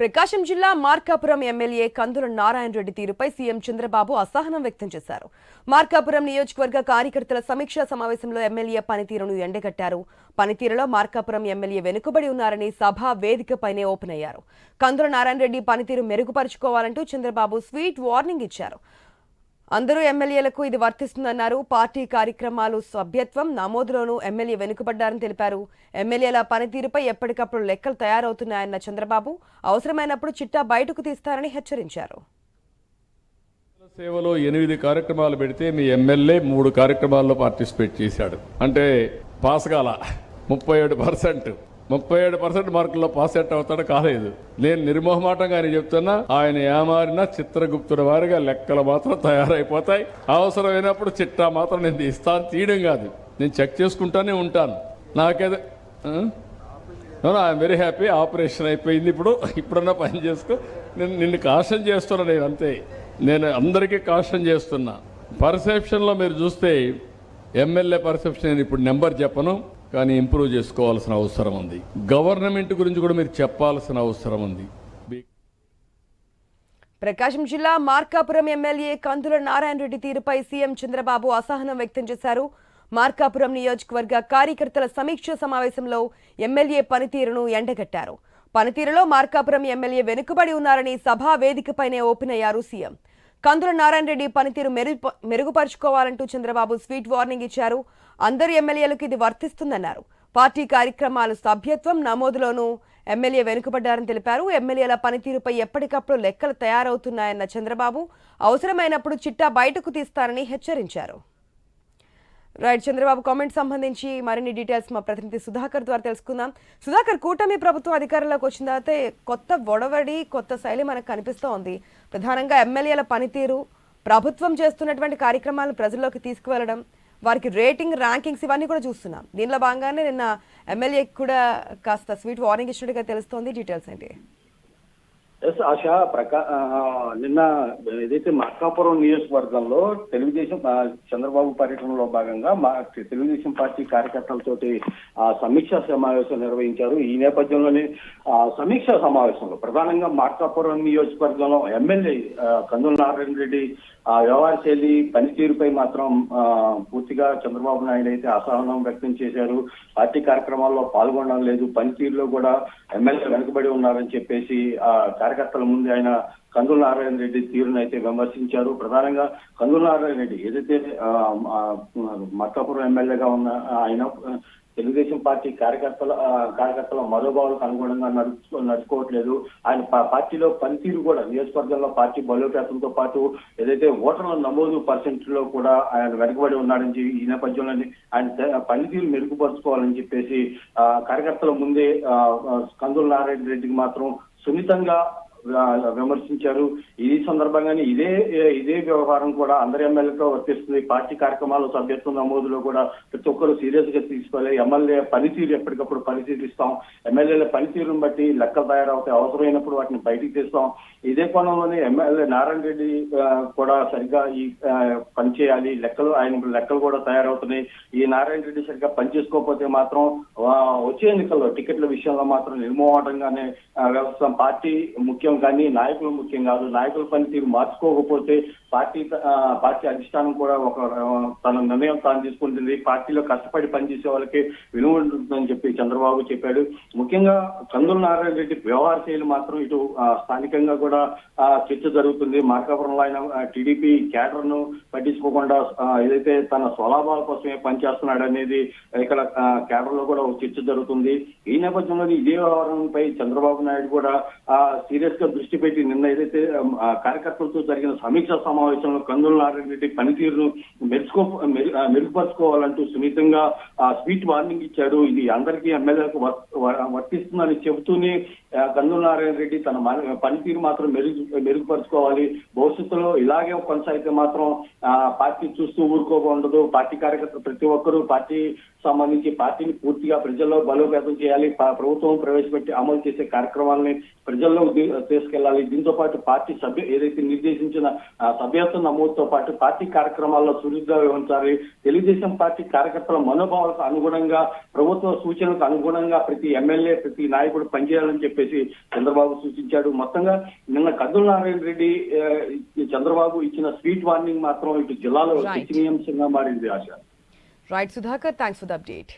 ప్రకాశం జిల్లా మార్కాపురం ఎమ్మెల్యే కందుల నారాయణ రెడ్డి తీరుపై సీఎం చంద్రబాబు అసహనం వ్యక్తం చేశారు. మార్కాపురం నియోజకవర్గ కార్యకర్తల సమీక్షా సమావేశంలో ఎమ్మెల్యే పనితీరును ఎండగట్టారు. పనితీరులో మార్కాపురం ఎమ్మెల్యే వెనుకబడి ఉన్నారని సభా వేదికపైనే ఓపెన్ అయ్యారు. కందుల నారాయణ రెడ్డి పనితీరు మెరుగుపరుచుకోవాలంటూ చంద్రబాబు స్వీట్ వార్నింగ్ ఇచ్చారు. అందరూ ఎమ్మెల్యేలకు ఇది వర్తిస్తుందన్నారు. పార్టీ కార్యక్రమాలు సభ్యత్వం నమోదులోనూ ఎమ్మెల్యే వెనుకబడ్డారని తెలిపారు. ఎమ్మెల్యేల పనితీరుపై ఎప్పటికప్పుడు లెక్కలు తయారవుతున్నాయన్న చంద్రబాబు అవసరమైనప్పుడు చిట్టా బయటకు తీస్తారని హెచ్చరించారు. సేవలో ఎనిమిది కార్యక్రమాలు పెడితే మీ ఎమ్మెల్యే మూడు కార్యక్రమాల్లో పార్టిసిపేట్ చేశాడు. అంటే పాస్ కాల ముప్పై ఏడు పర్సెంట్. ముప్పై ఏడు పర్సెంట్ మార్కుల్లో పాస్ ఎట్ అవుతాడు కాలేదు. నేను నిర్మోహమాటంగా అని చెప్తున్నా ఆయన ఏమారిన చిత్రగుప్తుడి వారిగా లెక్కలు మాత్రం తయారైపోతాయి. అవసరమైనప్పుడు చిట్టా మాత్రం నేను తీస్తాను తీయడం కాదు. నేను చెక్ చేసుకుంటానే ఉంటాను. నాకేదో ఐఎమ్ వెరీ హ్యాపీ ఆపరేషన్ అయిపోయింది ఇప్పుడు. ఇప్పుడన్నా పని చేసుకో. నేను నిన్ను కాషన్ చేస్తున్నా నేను అంతే. నేను అందరికీ కాషన్ చేస్తున్నా. పర్సెప్షన్లో మీరు చూస్తే ఎమ్మెల్యే పర్సెప్షన్ నేను ఇప్పుడు నెంబర్ చెప్పను. కానీ ఇంప్రూవ్ చేసుకోవాల్సిన అవసరం ఉంది. గవర్నమెంట్ గురించి కూడా మీరు చెప్పాల్సిన అవసరం ఉంది. ప్రకాశం జిల్లా మార్కాపురం ఎమ్మెల్యే కందుల నారాయణ రెడ్డి తీరుపై సీఎం చంద్రబాబు అసహనం వ్యక్తం చేశారు. మార్కాపురం నియోజకవర్గ కార్యకర్తల సమీక్ష సమావేశంలో ఎమ్మెల్యే పనితీరును ఎండగట్టారు. పనితీరులో మార్కాపురం ఎమ్మెల్యే వెనుకబడి ఉన్నారని సభా వేదికపైనే ఓపెన్ అయ్యారు సీఎం. కందుల నారాయణ రెడ్డి పనితీరు మెరుగు మెరుగుపరుచుకోవాలంటూ చంద్రబాబు స్వీట్ వార్నింగ్ ఇచ్చారు. అందరు ఎమ్మెల్యేలకు ఇది వర్తిస్తుందన్నారు. పార్టీ కార్యక్రమాలు సభ్యత్వం నమోదులోనూ ఎమ్మెల్యే వెనుకబడ్డారని తెలిపారు. ఎమ్మెల్యేల పనితీరుపై ఎప్పటికప్పుడు లెక్కలు తయారవుతున్నాయన్న చంద్రబాబు అవసరమైనప్పుడు చిట్టా బయటకు తీస్తారని హెచ్చరించారు. రైట్ చంద్రబాబు కామెంట్ సంబంధించి మరిన్ని డీటెయిల్స్ మా ప్రతినిధి సుధాకర్ ద్వారా తెలుసుకుందాం. సుధాకర్ కూటమి ప్రభుత్వం అధికారంలోకి వచ్చిన తర్వాత కొత్త ఒడవడి కొత్త శైలి మనకు కనిపిస్తూ ఉంది. ప్రధానంగా ఎమ్మెల్యేల పనితీరు ప్రభుత్వం చేస్తున్నటువంటి కార్యక్రమాలను ప్రజల్లోకి తీసుకువెళ్ళడం వారికి రేటింగ్ ర్యాంకింగ్స్ ఇవన్నీ కూడా చూస్తున్నాం. దీనిలో భాగంగానే నిన్న ఎమ్మెల్యేకి కూడా కాస్త స్వీట్ వార్నింగ్ ఇచ్చినట్టుగా తెలుస్తోంది. డీటెయిల్స్ ఏంటి? ఎస్ ఆశ ప్రకా నిన్న ఏదైతే మక్కాపురం నియోజకవర్గంలో తెలుగుదేశం చంద్రబాబు పర్యటనలో భాగంగా మా తెలుగుదేశం పార్టీ కార్యకర్తలతోటి ఆ, సమీక్షా సమావేశం నిర్వహించారు. ఈ నేపథ్యంలోనే ఆ, సమీక్షా సమావేశంలో ప్రధానంగా మక్కాపురం నియోజకవర్గంలో ఎమ్మెల్యే కందుల నారాయణ రెడ్డి ఆ వ్యవహార శైలి పనితీరుపై మాత్రం పూర్తిగా చంద్రబాబు నాయుడు అయితే అసహనం వ్యక్తం చేశారు. పార్టీ కార్యక్రమాల్లో పాల్గొనడం లేదు. పనితీరులో కూడా ఎమ్మెల్యే వెనుకబడి ఉన్నారని చెప్పేసి ఆ కార్యకర్తల ముందు ఆయన కందుల నారాయణ రెడ్డి తీరును అయితే విమర్శించారు. ప్రధానంగా కందుల నారాయణ రెడ్డి ఏదైతే మర్కాపురం ఎమ్మెల్యేగా ఉన్న ఆయన తెలుగుదేశం పార్టీ కార్యకర్తల కార్యకర్తల మనోభావాలకు అనుగుణంగా నడుచు నడుచుకోవట్లేదు. ఆయన పార్టీలో పనితీరు కూడా నియోజకవర్గంలో పార్టీ బలోపేతంతో పాటు ఏదైతే ఓటర్ల నమోదు పర్సెంట్లో కూడా ఆయన వెనుకబడి ఉన్నాడని చెప్పి ఈ నేపథ్యంలోనే ఆయన పనితీరు మెరుగుపరుచుకోవాలని చెప్పేసి ఆ, కార్యకర్తల ముందే ఆ, కందుల నారాయణ రెడ్డికి మాత్రం సున్నితంగా విమర్శించారు. ఈ సందర్భంగానే ఇదే ఇదే వ్యవహారం కూడా అందరి ఎమ్మెల్యేతో వర్తిస్తుంది. పార్టీ కార్యక్రమాలు సభ్యత్వ నమోదులో కూడా ప్రతి ఒక్కరు సీరియస్గా తీసుకోవాలి. ఎమ్మెల్యే పనితీరు ఎప్పటికప్పుడు పనితీరు ఇస్తాం ఎమ్మెల్యేల పనితీరును బట్టి లెక్కలు తయారవుతాయి. అవసరమైనప్పుడు వాటిని బయటికి తీస్తాం. ఇదే కోణంలోనే ఎమ్మెల్యే నారాయణ రెడ్డి కూడా సరిగ్గా ఈ పనిచేయాలి లెక్కలు ఆయన లెక్కలు కూడా తయారవుతున్నాయి. ఈ నారాయణ రెడ్డి సరిగ్గా పనిచేసుకోకపోతే మాత్రం వచ్చే ఎన్నికల్లో టికెట్ల విషయంలో మాత్రం నిర్మోహటంగానే ఆ, వ్యవస్థ పార్టీ ముఖ్యం కానీ నాయకులు ముఖ్యం కాదు నాయకుల పనితీరు మార్చుకోకపోతే పార్టీ పార్టీ అధిష్టానం కూడా ఒక తన నిర్ణయం తాను తీసుకుంటుంది. పార్టీలో కష్టపడి పనిచేసే వాళ్ళకి విలువ ఉంటుందని చెప్పి చంద్రబాబు చెప్పాడు. ముఖ్యంగా కందుల నారాయణ రెడ్డి వ్యవహార శైలి మాత్రం ఇటు స్థానికంగా కూడా చర్చ జరుగుతుంది. మార్కాపురంలో ఆయన టీడీపీ క్యాడర్ను పట్టించుకోకుండా ఏదైతే తన స్వలాభాల కోసమే పనిచేస్తున్నాడు అనేది ఇక్కడ క్యాడర్లో కూడా ఒక చర్చ జరుగుతుంది. ఈ నేపథ్యంలో ఇదే వ్యవహారంపై చంద్రబాబు నాయుడు కూడా సీరియస్ దృష్టి పెట్టి నిన్న ఏదైతే కార్యకర్తలతో జరిగిన సమీక్షా సమావేశంలో కందుల నారాయణ రెడ్డి పనితీరును మెరుచుకో మెరుగుపరుచుకోవాలంటూ సున్నితంగా ఆ, స్వీట్ వార్నింగ్ ఇచ్చాడు. ఇది అందరికీ ఎమ్మెల్యేలకు వర్తిస్తుందని చెబుతూనే కందు నారాయణ రెడ్డి తన పనితీరు మాత్రం మెరుగు మెరుగుపరుచుకోవాలి. భవిష్యత్తులో ఇలాగే కొనసాగితే మాత్రం ఆ, పార్టీ చూస్తూ ఊరుకోకుండా పార్టీ కార్యకర్త ప్రతి ఒక్కరూ పార్టీ సంబంధించి పార్టీని పూర్తిగా ప్రజల్లో బలోపేతం చేయాలి. ప్రభుత్వం ప్రవేశపెట్టి అమలు చేసే కార్యక్రమాలని ప్రజల్లో తీసుకెళ్ళాలి దీంతో పాటు పార్టీ సభ్య ఏదైతే నిర్దేశించిన సభ్యత్వ నమోదుతో పాటు పార్టీ కార్యక్రమాల్లో చురుగ్గా వ్యవహరించాలి తెలుగుదేశం పార్టీ కార్యకర్తల మనోభావాలకు అనుగుణంగా ప్రభుత్వ సూచనలకు అనుగుణంగా ప్రతి ఎమ్మెల్యే ప్రతి నాయకుడు పనిచేయాలని చెప్పేసి చంద్రబాబు సూచించాడు. మొత్తంగా నిన్న కద్దుల నారాయణ రెడ్డి చంద్రబాబు ఇచ్చిన స్వీట్ వార్నింగ్ మాత్రం ఇటు జిల్లాలో. చర్చనీయాంశంగా మారింది ఆశ. Right Sudhakar. Thanks for the update